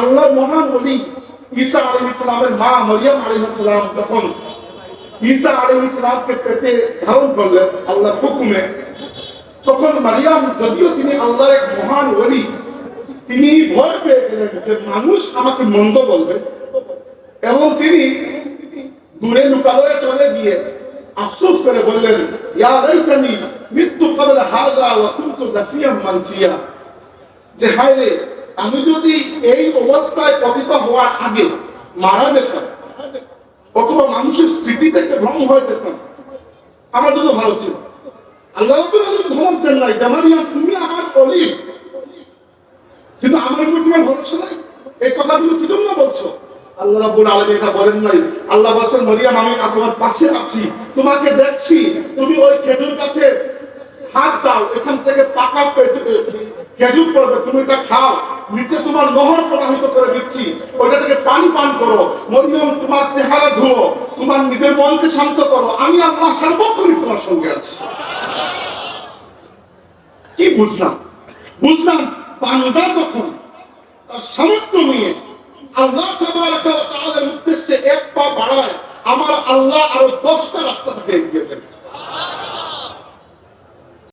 আল্লাহ মহান বলি ঈসা আলাইহিস ইসলামের মা মরিয়ম আলাইহিস সালাম তখন ঈসা আলাইহিস ইসলামকে পেটে ধারণ করলেন আল্লাহর হুকুমে, তখন মারিয়াম যদিও তিনি আল্লাহর এক মহান ওলি, তিনি ভয় পেয়ে গেলেন যে মানুষ আমাকে মন্দ বলবে। এবং তিনি দূরে লুকালয়ে চলে গিয়ে আফসোস করে বললেন, ইয়া লাইতানি মৃত্যু ক্বাবলা হাযা ওয়া কুনতু নাসিয়াম মানসিয়া। যে হায় আমি যদি এই অবস্থায় পতিত হওয়ার আগে মারা যেতাম, অথবা মানুষের স্মৃতি থেকে ভ্রম হয়ে যেতাম। আমার জন্য ভালো ছিল। আল্লাহ ধমক দেন নাই, যে মারিয়াম তুমি আমার অলি কিন্তু আমার উপর তোমার ভরসা নাই? এই কথাগুলো কি জন্য বলছো? আল্লাহ রাব্বুল আলামিন এটা বলেন নাই। আল্লাহ বলেন মরিয়াম, আমি তোমার পাশে আছি, তোমাকে দেখছি। তুমি ওই খেজুর গাছে হাত দাও, এখান থেকে পাকা খেজুর পড়বে, তুমি এটা খাও। নিচে তোমার নহর প্রবাহিত করে দিচ্ছি। ওইটা থেকে পানি পান করো। মরিয়ম তোমার চেহারা ধুও তোমার নিজের মনকে শান্ত করো। আমি আল্লাহ সর্বক্ষণই তোমার সঙ্গে আছি। কি বুঝলাম? বুঝলাম বান্দা যখন তার সামর্থ্য নিয়ে আল্লাহ তাআলার উদ্দেশ্যে এক পা বাড়ায়। আমার আল্লাহ আরও দশটা রাস্তা থেকে এগিয়ে